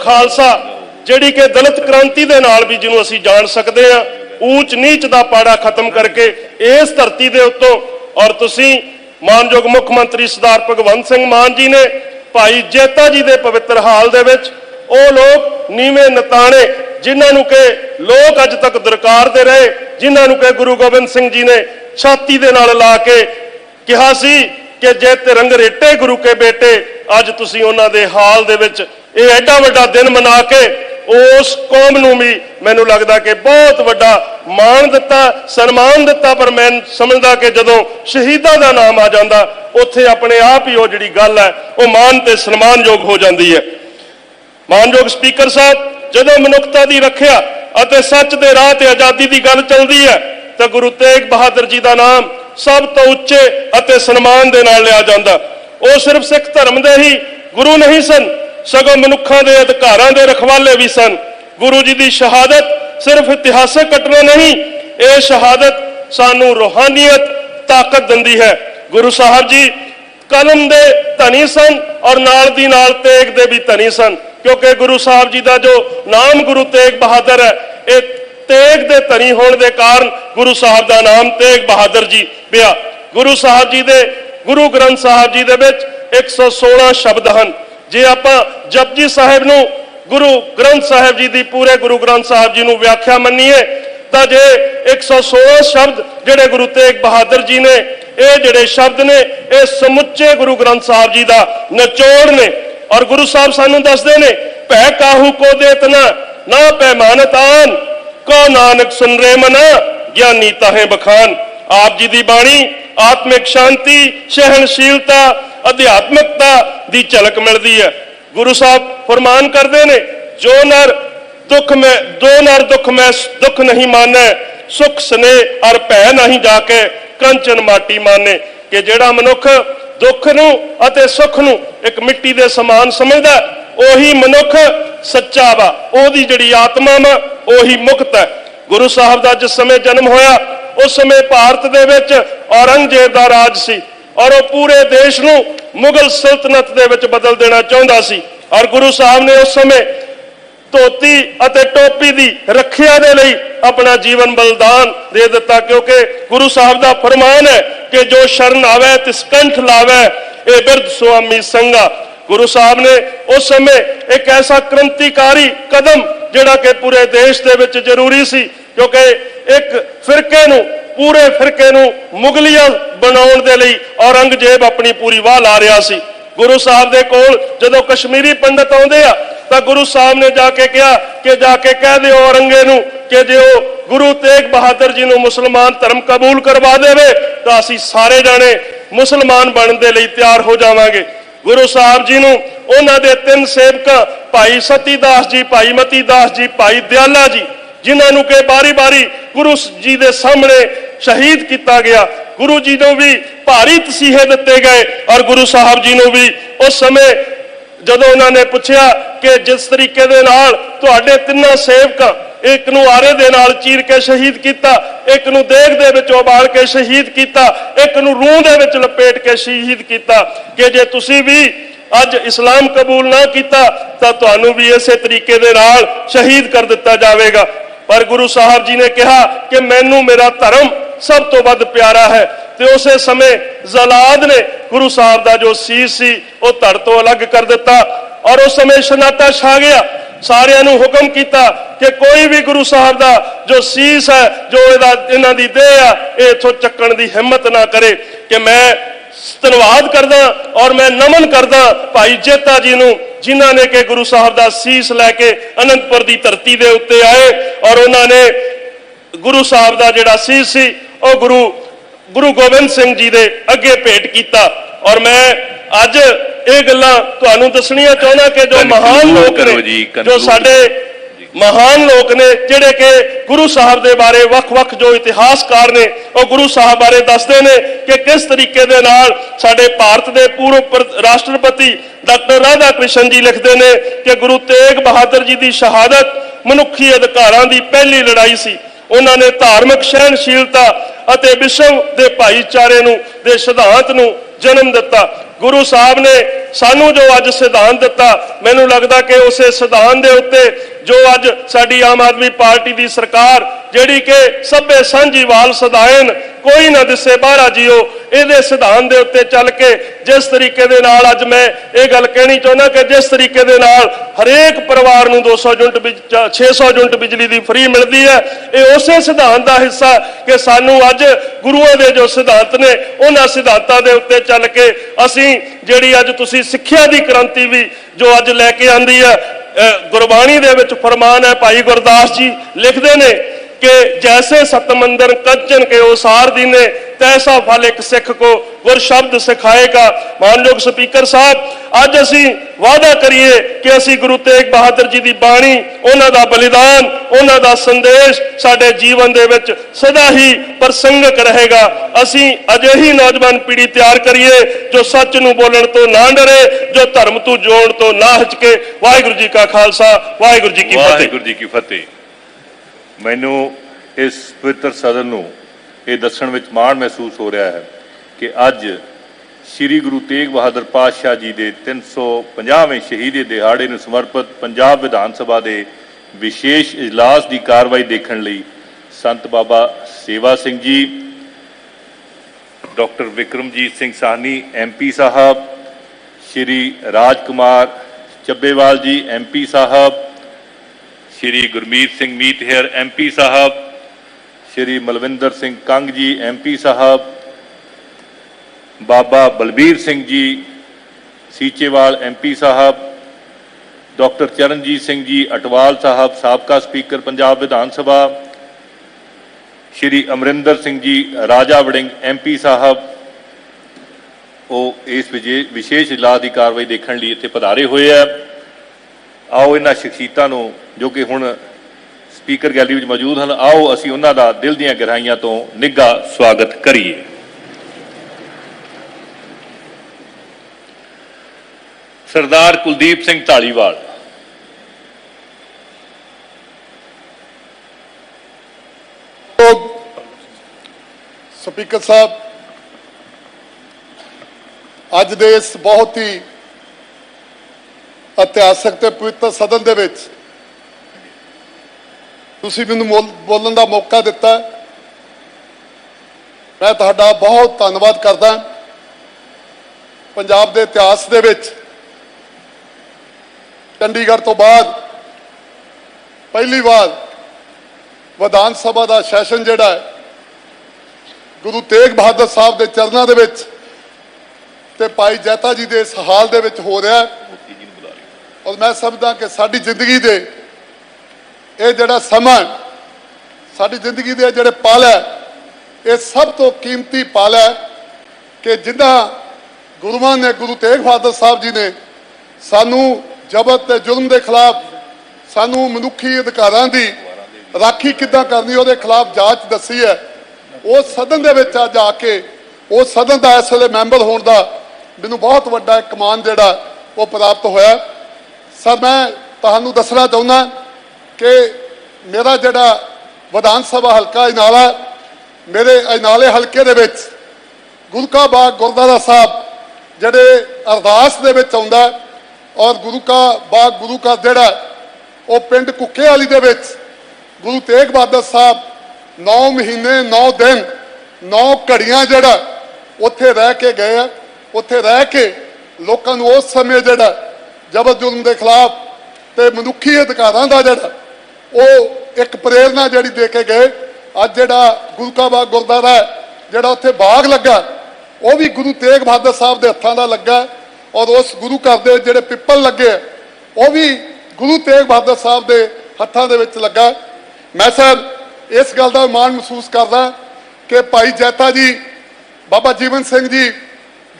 ਖਾਲਸਾ, ਜਿਹੜੀ ਕਿ ਦਲਿਤ ਕ੍ਰਾਂਤੀ ਦੇ ਨਾਲ ਵੀ ਜਿਹਨੂੰ ਅਸੀਂ ਜਾਣ ਸਕਦੇ ਹਾਂ, ਊਚ ਨੀਚ ਦਾ ਪਾੜਾ ਖਤਮ ਕਰਕੇ ਇਸ ਧਰਤੀ ਦੇ ਉੱਤੋਂ, ਔਰ ਤੁਸੀਂ ਮਾਨਯੋਗ ਮੁੱਖ ਮੰਤਰੀ ਸਰਦਾਰ ਭਗਵੰਤ ਸਿੰਘ ਮਾਨ ਜੀ ਨੇ ਭਾਈ ਜੇਤਾ ਜੀ ਦੇ ਪਵਿੱਤਰ ਹਾਲ ਦੇ ਵਿੱਚ, ਉਹ ਲੋਕ ਨੀਵੇਂ ਨਤਾਣੇ, ਜਿਨ੍ਹਾਂ ਨੂੰ ਕਿ ਲੋਕ ਅੱਜ ਤੱਕ ਦਰਕਾਰਦੇ ਰਹੇ, ਜਿਨ੍ਹਾਂ ਨੂੰ ਕਿ ਗੁਰੂ ਗੋਬਿੰਦ ਸਿੰਘ ਜੀ ਨੇ ਛਾਤੀ ਦੇ ਨਾਲ ਲਾ ਕੇ ਕਿਹਾ ਸੀ ਕਿ ਜੇ ਤਿਰੰਗ ਰੇਟੇ ਗੁਰੂ ਕੇ ਬੇਟੇ, ਅੱਜ ਤੁਸੀਂ ਉਹਨਾਂ ਦੇ ਹਾਲ ਦੇ ਵਿੱਚ ਇਹ ਐਡਾ ਵੱਡਾ ਦਿਨ ਮਨਾ ਕੇ ਉਸ ਕੌਮ ਨੂੰ ਵੀ ਮੈਨੂੰ ਲੱਗਦਾ ਕਿ ਬਹੁਤ ਵੱਡਾ ਮਾਣ ਦਿੱਤਾ, ਸਨਮਾਨ ਦਿੱਤਾ, ਪਰ ਮੈਂ ਸਮਝਦਾ ਕਿ ਜਦੋਂ ਸ਼ਹੀਦਾਂ ਦਾ ਨਾਮ ਆ ਜਾਂਦਾ, ਉੱਥੇ ਆਪਣੇ ਆਪ ਹੀ ਉਹ ਜਿਹੜੀ ਗੱਲ ਹੈ, ਉਹ ਮਾਣ ਤੇ ਸਨਮਾਨਯੋਗ ਹੋ ਜਾਂਦੀ ਹੈ। ਮਾਨਯੋਗ ਸਪੀਕਰ ਸਾਹਿਬ, ਜਦੋਂ ਮਨੁੱਖਤਾ ਦੀ ਰੱਖਿਆ ਅਤੇ ਸੱਚ ਦੇ ਰਾਹ ਤੇ ਆਜ਼ਾਦੀ ਦੀ ਗੱਲ ਚੱਲਦੀ ਹੈ, ਤਾਂ ਗੁਰੂ ਤੇਗ ਬਹਾਦਰ ਜੀ ਦਾ ਨਾਮ ਸਭ ਤੋਂ ਉੱਚੇ ਅਤੇ ਸਨਮਾਨ ਦੇ ਨਾਲ ਲਿਆ ਜਾਂਦਾ। ਉਹ ਸਿਰਫ ਸਿੱਖ ਧਰਮ ਦੇ ਹੀ ਗੁਰੂ ਨਹੀਂ ਸਨ ਸਗੋਂ ਮਨੁੱਖਾਂ ਦੇ ਅਧਿਕਾਰਾਂ ਦੇ ਰਖਵਾਲੇ ਵੀ ਸਨ। ਗੁਰੂ ਜੀ ਦੀ ਸ਼ਹਾਦਤ ਸਿਰਫ ਇਤਿਹਾਸਕ ਘਟਨਾ ਨਹੀਂ, ਇਹ ਸ਼ਹਾਦਤ ਸਾਨੂੰ ਰੋਹਾਨੀਅਤ, ਤਾਕਤ ਦਿੰਦੀ ਹੈ। ਗੁਰੂ ਸਾਹਿਬ ਜੀ ਕਲਮ ਦੇ ਧਨੀ ਸਨ ਔਰ ਨਾਲ ਦੀ ਨਾਲ ਤੇਗ ਦੇ ਵੀ ਧਨੀ ਸਨ, ਕਿਉਂਕਿ ਗੁਰੂ ਸਾਹਿਬ ਜੀ ਦਾ ਜੋ ਨਾਮ ਗੁਰੂ ਤੇਗ ਬਹਾਦਰ ਹੈ, ਇਹ ਤੇਗ ਦੇ ਧਨੀ ਹੋਣ ਦੇ ਕਾਰਨ ਗੁਰੂ ਸਾਹਿਬ ਦਾ ਨਾਮ ਤੇਗ ਬਹਾਦਰ ਜੀ ਪਿਆ। ਗੁਰੂ ਸਾਹਿਬ ਜੀ ਦੇ, ਗੁਰੂ ਗ੍ਰੰਥ ਸਾਹਿਬ ਜੀ ਦੇ ਵਿੱਚ 116 ਸ਼ਬਦ ਹਨ। ਜੇ ਆਪਾਂ ਜਪਜੀ ਸਾਹਿਬ ਨੂੰ ਗੁਰੂ ਗ੍ਰੰਥ ਸਾਹਿਬ ਜੀ ਦੀ ਪੂਰੇ ਗੁਰੂ ਗ੍ਰੰਥ ਸਾਹਿਬ ਜੀ ਨੂੰ ਵਿਆਖਿਆ ਮੰਨੀਏ, ਤਾਂ ਜੇ 116 ਸ਼ਬਦ ਜਿਹੜੇ ਗੁਰੂ ਤੇਗ ਬਹਾਦਰ ਜੀ ਨੇ, ਇਹ ਜਿਹੜੇ ਸ਼ਬਦ ਨੇ, ਇਹ ਸਮੁੱਚੇ ਗੁਰੂ ਗ੍ਰੰਥ ਸਾਹਿਬ ਜੀ ਦਾ ਨਿਚੋੜ ਨੇ। ਔਰ ਗੁਰੂ ਸਾਹਿਬ ਸਾਨੂੰ ਦੱਸਦੇ ਨੇ, ਭੈ ਕਾਹੂ ਕੋ ਦੇਤ ਨਾ ਪੈਮਾਨਤਾਨ ਪੈਮਾਨਤ ਕੋ ਨਾਨਕ ਸੁਨ ਰੇ ਮਨਾ, ਗਿਆਨੀ ਤਾਹੇ ਬਖਾਨ। ਆਪ ਜੀ ਦੀ ਬਾਣੀ, ਆਤਮਿਕ ਸ਼ਾਂਤੀ, ਸਹਿਣਸ਼ੀਲਤਾ ਅਧਿਆਤਮਿਕਤਾ ਦੀ ਝਲਕ ਮਿਲਦੀ ਹੈ। ਗੁਰੂ ਸਾਹਿਬ ਫਰਮਾਨ ਕਰਦੇ ਨੇ, ਜੋ ਨਰ ਦੁੱਖ ਮੈਂ, ਦੋ ਨਰ ਦੁੱਖ ਮੈਂ ਦੁੱਖ ਨਹੀਂ ਮਾਨੈ, ਸੁਖ ਸਨੇ ਅਰ ਭੈ ਨਹੀਂ ਜਾ ਕੇ ਕੰਚਨ ਮਾਟੀ ਮਾਨੇ। ਕਿ ਜਿਹੜਾ ਮਨੁੱਖ ਦੁੱਖ ਨੂੰ ਅਤੇ ਸੁੱਖ ਨੂੰ ਇੱਕ ਮਿੱਟੀ ਦੇ ਸਮਾਨ ਸਮਝਦਾ, ਉਹੀ ਮਨੁੱਖ ਸੱਚਾ ਵਾ, ਉਹਦੀ ਜਿਹੜੀ ਆਤਮਾ ਵਾ, ਉਹੀ ਮੁਕਤ ਹੈ। ਗੁਰੂ ਸਾਹਿਬ ਦਾ ਜਿਸ ਸਮੇਂ ਜਨਮ ਹੋਇਆ, ਉਸ ਸਮੇਂ ਭਾਰਤ ਦੇ ਵਿੱਚ ਔਰੰਗਜ਼ੇਬ ਦਾ ਰਾਜ ਸੀ। ਔਰ ਉਹ ਪੂਰੇ ਦੇਸ਼ ਨੂੰ ਮੁਗਲ ਸਲਤਨਤ ਦੇ ਵਿੱਚ ਬਦਲ ਦੇਣਾ ਚਾਹੁੰਦਾ ਸੀ। ਔਰ ਗੁਰੂ ਸਾਹਿਬ ਨੇ ਉਸ ਸਮੇਂ ਧੋਤੀ ਅਤੇ ਟੋਪੀ ਦੀ ਰੱਖਿਆ ਦੇ ਲਈ ਆਪਣਾ ਜੀਵਨ ਬਲਿਦਾਨ ਦੇ ਦਿੱਤਾ, ਕਿਉਂਕਿ ਗੁਰੂ ਸਾਹਿਬ ਦਾ ਫਰਮਾਨ ਹੈ ਕਿ ਜੋ ਸ਼ਰਨ ਆਵੇ ਤਿਸ ਕੰਠ ਲਾਵੇ, ਇਹ ਬਿਰਧ ਸੁਆਮੀ ਸੰਗਾ ਗੁਰੂ ਸਾਹਿਬ ਨੇ ਉਸ ਸਮੇਂ ਇੱਕ ਐਸਾ ਕ੍ਰਾਂਤੀਕਾਰੀ ਕਦਮ ਜਿਹੜਾ ਕਿ ਪੂਰੇ ਦੇਸ਼ ਦੇ ਵਿੱਚ ਜ਼ਰੂਰੀ ਸੀ, ਕਿਉਂਕਿ ਇੱਕ ਫਿਰਕੇ ਨੂੰ ਪੂਰੇ ਫਿਰਕੇ ਨੂੰ ਮੁਗਲੀਆ ਬਣਾਉਣ ਦੇ ਲਈ ਔਰੰਗਜ਼ੇਬ ਆਪਣੀ ਪੂਰੀ ਵਾਹ ਲਾ ਰਿਹਾ ਸੀ। ਗੁਰੂ ਸਾਹਿਬ ਦੇ ਕੋਲ ਜਦੋਂ ਕਸ਼ਮੀਰੀ ਪੰਡਤ ਆਉਂਦੇ ਆ, ਤਾਂ ਗੁਰੂ ਸਾਹਿਬ ਨੇ ਜਾ ਕੇ ਕਿਹਾ ਕਿ ਜਾ ਕੇ ਕਹਿ ਦਿਓ ਔਰੰਗੇ ਨੂੰ ਕਿ ਜੇ ਉਹ ਗੁਰੂ ਤੇਗ ਬਹਾਦਰ ਜੀ ਨੂੰ ਮੁਸਲਮਾਨ ਧਰਮ ਕਬੂਲ ਕਰਵਾ ਦੇਵੇ, ਤਾਂ ਅਸੀਂ ਸਾਰੇ ਜਾਣੇ ਮੁਸਲਮਾਨ ਬਣਨ ਦੇ ਲਈ ਤਿਆਰ ਹੋ ਜਾਵਾਂਗੇ। ਗੁਰੂ ਸਾਹਿਬ ਜੀ ਨੂੰ ਉਹਨਾਂ ਦੇ ਤਿੰਨ ਸੇਵਕਾਂ, ਭਾਈ ਸਤੀਦਾਸ ਜੀ, ਭਾਈ ਮਤੀਦਾਸ ਜੀ, ਭਾਈ ਦਿਆਲਾ ਜੀ, ਜਿਨ੍ਹਾਂ ਨੂੰ ਕਿ ਬਾਰੀ-ਬਾਰੀ ਗੁਰੂ ਜੀ ਦੇ ਸਾਹਮਣੇ ਸ਼ਹੀਦ ਕੀਤਾ ਗਿਆ। ਗੁਰੂ ਜੀ ਨੂੰ ਵੀ ਭਾਰੀ ਤਸੀਹੇ ਦਿੱਤੇ ਗਏ ਔਰ ਗੁਰੂ ਸਾਹਿਬ ਜੀ ਨੂੰ ਵੀ। ਉਸ ਸਮੇਂ ਜਦੋਂ ਉਹਨਾਂ ਨੇ ਪੁੱਛਿਆ ਕਿ ਜਿਸ ਤਰੀਕੇ ਦੇ ਨਾਲ ਤੁਹਾਡੇ ਤਿੰਨਾਂ ਸੇਵਕਾਂ ਇੱਕ ਨੂੰ ਆਰੇ ਦੇ ਨਾਲ ਚੀਰ ਕੇ ਸ਼ਹੀਦ ਕੀਤਾ, ਇੱਕ ਨੂੰ ਦੇਗ ਦੇ ਵਿੱਚ ਉਬਾਲ ਕੇ ਸ਼ਹੀਦ ਕੀਤਾ, ਇੱਕ ਨੂੰ ਰੂਹ ਦੇ ਵਿੱਚ ਲਪੇਟ ਕੇ ਸ਼ਹੀਦ ਕੀਤਾ ਕਿ ਜੇ ਤੁਸੀਂ ਵੀ ਅੱਜ ਇਸਲਾਮ ਕਬੂਲ ਨਾ ਕੀਤਾ, ਤਾਂ ਤੁਹਾਨੂੰ ਵੀ ਇਸੇ ਤਰੀਕੇ ਦੇ ਨਾਲ ਸ਼ਹੀਦ ਕਰ ਦਿੱਤਾ ਜਾਵੇਗਾ। ਪਰ ਗੁਰੂ ਸਾਹਿਬ ਜੀ ਨੇ ਕਿਹਾ ਕਿ ਮੈਨੂੰ ਮੇਰਾ ਧਰਮ ਸਭ ਤੋਂ ਵੱਧ ਪਿਆਰਾ ਹੈ ਤੇ ਉਸੇ ਸਮੇਂ ਜ਼ਲਾਦ ਨੇ ਗੁਰੂ ਸਾਹਿਬ ਦਾ ਜੋ ਸੀਸ ਸੀ, ਉਹ ਧੜ ਤੋਂ ਅਲੱਗ ਕਰ ਦਿੱਤਾ ਔਰ ਉਸ ਸਮੇਂ ਸ਼ਨਾਤਾ ਛਾ ਗਿਆ। ਸਾਰਿਆਂ ਨੂੰ ਹੁਕਮ ਕੀਤਾ ਕਿ ਕੋਈ ਵੀ ਗੁਰੂ ਸਾਹਿਬ ਦਾ ਜੋ ਸੀਸ ਹੈ, ਜੋ ਇਹਦਾ, ਇਹਨਾਂ ਦੀ ਦੇਹ ਆ, ਇਹ ਇਥੋਂ ਚੱਕਣ ਦੀ ਹਿੰਮਤ ਨਾ ਕਰੇ ਕਿ ਮੈਂ ਧੰਨਵਾਦ ਕਰਦਾ ਔਰ ਮੈਂ ਨਮਨ ਕਰਦਾ ਭਾਈ ਜੇਤਾ ਜੀ ਨੂੰ, ਜਿਨ੍ਹਾਂ ਨੇ ਕਿ ਗੁਰੂ ਸਾਹਿਬ ਦਾ ਸੀਸ ਲੈ ਕੇ ਅਨੰਦਪੁਰ ਦੀ ਧਰਤੀ ਦੇ ਉੱਤੇ ਆਏ ਔਰ ਉਹਨਾਂ ਨੇ ਗੁਰੂ ਸਾਹਿਬ ਦਾ ਜਿਹੜਾ ਸੀਸ ਸੀ ਉਹ ਗੁਰੂ ਗੁਰੂ ਗੋਬਿੰਦ ਸਿੰਘ ਜੀ ਦੇ ਅੱਗੇ ਭੇਟ ਕੀਤਾ। ਔਰ ਮੈਂ ਅੱਜ ਇਹ ਗੱਲਾਂ ਤੁਹਾਨੂੰ ਦੱਸਣੀਆਂ ਚਾਹੁੰਦਾ ਕਿ ਜੋ ਮਹਾਨ ਲੋਕ ਨੇ ਜੋ। ਸਾਡੇ ਮਹਾਨ ਲੋਕ ਨੇ ਜਿਹੜੇ ਕਿ ਗੁਰੂ ਸਾਹਿਬ ਦੇ ਬਾਰੇ ਵੱਖ-ਵੱਖ ਜੋ ਇਤਿਹਾਸਕਾਰ ਨੇ ਉਹ ਗੁਰੂ ਸਾਹਿਬ ਬਾਰੇ ਦੱਸਦੇ ਨੇ ਕਿ ਕਿਸ ਤਰੀਕੇ ਦੇ ਨਾਲ ਸਾਡੇ ਭਾਰਤ ਦੇ ਪੂਰਵ ਪ੍ਰ- ਰਾਸ਼ਟਰਪਤੀ ਡਾਕਟਰ ਰਾਧਾ ਕ੍ਰਿਸ਼ਨ ਜੀ ਲਿਖਦੇ ਨੇ ਕਿ ਗੁਰੂ ਤੇਗ ਬਹਾਦਰ ਜੀ ਦੀ ਸ਼ਹਾਦਤ ਮਨੁੱਖੀ ਅਧਿਕਾਰਾਂ ਦੀ ਪਹਿਲੀ ਲੜਾਈ ਸੀ। ਉਹਨਾਂ ਨੇ ਧਾਰਮਿਕ ਸਹਿਣਸ਼ੀਲਤਾ ਅਤੇ ਵਿਸ਼ਵ ਦੇ ਭਾਈਚਾਰੇ ਨੂੰ, ਦੇ ਸਿਧਾਂਤ ਨੂੰ ਜਨਮ ਦਿੱਤਾ। ਗੁਰੂ ਸਾਹਿਬ ਨੇ ਸਾਨੂੰ ਜੋ ਅੱਜ ਸਿਧਾਂਤ ਦਿੱਤਾ, ਮੈਨੂੰ ਲੱਗਦਾ ਕਿ ਉਸੇ ਸਿਧਾਂਤ ਦੇ ਉੱਤੇ ਜੋ ਅੱਜ ਸਾਡੀ ਆਮ ਆਦਮੀ ਪਾਰਟੀ ਦੀ ਸਰਕਾਰ, ਜਿਹੜੀ ਕਿ ਸਭੇ ਸਾਂਝੀਵਾਲ ਸਦਾਇਨ ਕੋਈ ਨਾ ਦਿਸੇ ਬਾਹਰਾ ਜੀਓ, ਇਹਦੇ ਸਿਧਾਂਤ ਦੇ ਉੱਤੇ ਚੱਲ ਕੇ ਜਿਸ ਤਰੀਕੇ ਦੇ ਨਾਲ ਅੱਜ ਮੈਂ ਇਹ ਗੱਲ ਕਹਿਣੀ ਚਾਹੁੰਦਾ ਕਿ ਜਿਸ ਤਰੀਕੇ ਦੇ ਨਾਲ ਹਰੇਕ ਪਰਿਵਾਰ ਨੂੰ 200 ਯੂਨਿਟ ਬਿਜ- ਜਾਂ 600 ਯੂਨਿਟ ਬਿਜਲੀ ਦੀ ਫ੍ਰੀ ਮਿਲਦੀ ਹੈ। ਇਹ ਉਸੇ ਸਿਧਾਂਤ ਦਾ ਹਿੱਸਾ ਕਿ ਸਾਨੂੰ ਅੱਜ ਗੁਰੂਆਂ ਦੇ ਜੋ ਸਿਧਾਂਤ ਨੇ, ਉਹਨਾਂ ਸਿਧਾਂਤਾਂ ਦੇ ਉੱਤੇ ਚੱਲ ਕੇ ਅਸੀਂ ਜਿਹੜੀ ਅੱਜ ਤੁਸੀਂ ਸਿੱਖਿਆ ਦੀ ਕ੍ਰਾਂਤੀ ਵੀ ਜੋ ਅੱਜ ਲੈ ਕੇ ਆਂਦੀ ਹੈ ਗੁਰਬਾਣੀ ਦੇ ਵਿੱਚ ਫਰਮਾਨ ਹੈ, ਭਾਈ ਗੁਰਦਾਸ ਜੀ ਲਿਖਦੇ ਨੇ ਕਿ ਜੈਸੇ ਸਤਮੰਦਰ ਕੰਚਨ ਕੇ ਉਸਾਰ ਦੀਨੇ, ਤੈਸਾ ਫਲ ਇੱਕ ਸਿੱਖ ਕੋ ਗੁਰ ਸ਼ਬਦ ਸਿਖਾਏਗਾ। ਮਾਨਯੋਗ ਸਪੀਕਰ ਸਾਹਿਬ, ਅੱਜ ਅਸੀਂ ਵਾਅਦਾ ਕਰੀਏ ਕਿ ਅਸੀਂ ਗੁਰੂ ਤੇਗ ਬਹਾਦਰ ਜੀ ਦੀ ਬਾਣੀ, ਉਹਨਾਂ ਦਾ ਬਲੀਦਾਨ, ਉਹਨਾਂ ਦਾ ਸੰਦੇਸ਼ ਸਾਡੇ ਜੀਵਨ ਦੇ ਵਿੱਚ ਸਦਾ ਹੀ ਪ੍ਰਸੰਗਕ ਰਹੇਗਾ। ਅਸੀਂ ਅਜਿਹੀ ਨੌਜਵਾਨ ਪੀੜ੍ਹੀ ਤਿਆਰ ਕਰੀਏ, ਜੋ ਸੱਚ ਨੂੰ ਬੋਲਣ ਤੋਂ ਨਾ ਡਰੇ, ਜੋ ਧਰਮ ਤੋਂ ਜੋੜਨ ਤੋਂ ਨਾ ਹਚਕੇ ਵਾਹਿਗੁਰੂ ਜੀ ਕਾ ਖਾਲਸਾ, ਵਾਹਿਗੁਰੂ ਜੀ ਕੀ ਫਤਿਹ। ਵਾਹਿਗੁਰੂ ਜੀ ਕੀ ਫਤਿਹ। ਮੈਨੂੰ ਇਸ ਪਵਿੱਤਰ ਸਦਨ ਨੂੰ ਇਹ ਦੱਸਣ ਵਿੱਚ ਮਾਣ ਮਹਿਸੂਸ ਹੋ ਰਿਹਾ ਹੈ ਕਿ ਅੱਜ ਸ੍ਰੀ ਗੁਰੂ ਤੇਗ ਬਹਾਦਰ ਪਾਤਸ਼ਾਹ ਜੀ ਦੇ 350ਵੇਂ ਸ਼ਹੀਦੀ ਦਿਹਾੜੇ ਨੂੰ ਸਮਰਪਿਤ ਪੰਜਾਬ ਵਿਧਾਨ ਸਭਾ ਦੇ ਵਿਸ਼ੇਸ਼ ਇਜਲਾਸ ਦੀ ਕਾਰਵਾਈ ਦੇਖਣ ਲਈ ਸੰਤ Baba Seva Singh ji, doctor Vikramjit Singh Sahni MP Sahib, Shri Raj Kumar Chabbewal ji MP Sahib Shri Gurmeet Singh Meet Hayer MP Sahib, Shri Malvinder Singh Kang ji MP Sahib, Baba Balbir Singh ji Seechewal MP Sahib, doctor Charanjit Singh ji Atwal Sahib, ਸਾਬਕਾ speaker Punjab Vidhan Sabha, ਸ਼੍ਰੀ Amarinder Singh ji Raja Warring MP ਸਾਹਿਬ, ਉਹ ਇਸ ਵਿਜੇ- ਵਿਸ਼ੇਸ਼ ਇਜਲਾਸ ਦੀ ਕਾਰਵਾਈ ਦੇਖਣ ਲਈ ਇੱਥੇ ਪਧਾਰੇ ਹੋਏ ਆ ਆਓ ਇਹਨਾਂ ਸ਼ਖਸੀਅਤਾਂ ਨੂੰ, ਜੋ ਕਿ ਹੁਣ ਸਪੀਕਰ ਗੈਲਰੀ ਵਿੱਚ ਮੌਜੂਦ ਹਨ, ਆਓ ਅਸੀਂ ਉਹਨਾਂ ਦਾ ਦਿਲ ਦੀਆਂ ਗਹਿਰਾਈਆਂ ਤੋਂ ਨਿੱਘਾ ਸਵਾਗਤ ਕਰੀਏ। ਸਰਦਾਰ ਕੁਲਦੀਪ ਸਿੰਘ ਢਾਲੀਵਾਲ। ਸਪੀਕਰ ਸਾਹਿਬ, ਅੱਜ ਦੇ ਇਸ ਬਹੁਤ ਹੀ ਇਤਿਹਾਸਕ ਤੇ ਪਵਿੱਤਰ ਸਦਨ ਦੇ ਵਿੱਚ ਤੁਸੀਂ ਮੈਨੂੰ ਮੋਲ- ਬੋਲਣ ਦਾ ਮੌਕਾ ਦਿੱਤਾ। ਮੈਂ ਤੁਹਾਡਾ ਬਹੁਤ ਧੰਨਵਾਦ ਕਰਦਾ। ਪੰਜਾਬ ਦੇ ਇਤਿਹਾਸ ਦੇ ਵਿੱਚ ਚੰਡੀਗੜ੍ਹ ਤੋਂ ਬਾਅਦ ਪਹਿਲੀ ਵਾਰ ਵਿਧਾਨ ਸਭਾ ਦਾ ਸੈਸ਼ਨ ਜਿਹੜਾ ਹੈ, ਗੁਰੂ ਤੇਗ ਬਹਾਦਰ ਸਾਹਿਬ ਦੇ ਚਰਨਾਂ ਦੇ ਵਿੱਚ ਤੇ ਭਾਈ ਜੈਤਾ ਜੀ ਦੇ ਇਸ ਹਾਲ ਦੇ ਵਿੱਚ ਹੋ ਰਿਹਾ ਹੈ। ਔਰ ਮੈਂ ਸਮਝਦਾ ਕਿ ਸਾਡੀ ਜ਼ਿੰਦਗੀ ਦੇ ਇਹ ਜਿਹੜਾ ਸਮਾਂ ਸਾਡੀ ਜ਼ਿੰਦਗੀ ਦੇ ਜਿਹੜੇ ਪਲ ਹੈ, ਇਹ ਸਭ ਤੋਂ ਕੀਮਤੀ ਪਲ ਹੈ ਕਿ ਜਿੱਦਾਂ ਗੁਰੂਆਂ ਨੇ, ਗੁਰੂ ਤੇਗ ਬਹਾਦਰ ਸਾਹਿਬ ਜੀ ਨੇ ਸਾਨੂੰ ਜ਼ਬਰ ਤੇ ਜ਼ੁਲਮ ਦੇ ਖਿਲਾਫ ਸਾਨੂੰ ਮਨੁੱਖੀ ਅਧਿਕਾਰਾਂ ਦੀ ਰਾਖੀ ਕਿੱਦਾਂ ਕਰਨੀ, ਉਹਦੇ ਖਿਲਾਫ ਜਾਂਚ ਦੱਸੀ ਹੈ। ਉਹ ਸਦਨ ਦੇ ਵਿੱਚ ਅੱਜ ਆ ਕੇ ਉਹ ਸਦਨ ਦਾ ਇਸ ਵੇਲੇ ਮੈਂਬਰ ਹੋਣ ਦਾ ਮੈਨੂੰ ਬਹੁਤ ਵੱਡਾ ਇੱਕ ਮਾਣ ਜਿਹੜਾ ਉਹ ਪ੍ਰਾਪਤ ਹੋਇਆ। ਸਰ, ਮੈਂ ਤੁਹਾਨੂੰ ਦੱਸਣਾ ਚਾਹੁੰਦਾ ਕਿ ਮੇਰਾ ਜਿਹੜਾ ਵਿਧਾਨ ਸਭਾ ਹਲਕਾ ਇਨਾਲਾ ਮੇਰੇ ਇਨਾਲੇ ਹਲਕੇ ਦੇ ਵਿੱਚ ਗੁਰੂ ਕਾ ਬਾਗ ਗੁਰਦੁਆਰਾ ਸਾਹਿਬ ਜਿਹੜੇ ਅਰਦਾਸ ਦੇ ਵਿੱਚ ਆਉਂਦਾ ਔਰ ਗੁਰੂ ਕਾ ਬਾਗ ਗੁਰੂ ਕਾ ਜਿਹੜਾ, ਉਹ ਪਿੰਡ ਕੁੱਕੇ ਵਾਲੀ ਦੇ ਵਿੱਚ ਗੁਰੂ ਤੇਗ ਬਹਾਦਰ ਸਾਹਿਬ 9 ਮਹੀਨੇ 9 ਦਿਨ 9 ਘੜੀਆਂ ਜਿਹੜਾ ਉੱਥੇ ਰਹਿ ਕੇ ਗਏ ਆ, ਉੱਥੇ ਰਹਿ ਕੇ ਲੋਕਾਂ ਨੂੰ ਉਸ ਸਮੇਂ ਜਿਹੜਾ ਜ਼ਬਰ ਜ਼ੁਲਮ ਦੇ ਖਿਲਾਫ ਤੇ ਮਨੁੱਖੀ ਅਧਿਕਾਰਾਂ ਦਾ ਜਿਹੜਾ ਉਹ ਇੱਕ ਪ੍ਰੇਰਣਾ ਜਿਹੜੀ ਦੇ ਕੇ ਗਏ। ਅੱਜ ਜਿਹੜਾ ਗੁਰੂ ਕਾ ਬਾਗ ਗੁਰਦੁਆਰਾ ਜਿਹੜਾ ਉੱਥੇ ਬਾਗ ਲੱਗਾ ਉਹ ਵੀ ਗੁਰੂ ਤੇਗ ਬਹਾਦਰ ਸਾਹਿਬ ਦੇ ਹੱਥਾਂ ਦਾ ਲੱਗਾ ਔਰ ਉਸ ਗੁਰੂ ਘਰ ਦੇ ਜਿਹੜੇ ਪਿੱਪਲ ਲੱਗੇ ਆ, ਉਹ ਵੀ ਗੁਰੂ ਤੇਗ ਬਹਾਦਰ ਸਾਹਿਬ ਦੇ ਹੱਥਾਂ ਦੇ ਵਿੱਚ ਲੱਗਾ। ਮੈਂ ਸਰ ਇਸ ਗੱਲ ਦਾ ਮਾਣ ਮਹਿਸੂਸ ਕਰਦਾ ਕਿ ਭਾਈ ਜੈਤਾ ਜੀ ਬਾਬਾ ਜੀਵਨ ਸਿੰਘ ਜੀ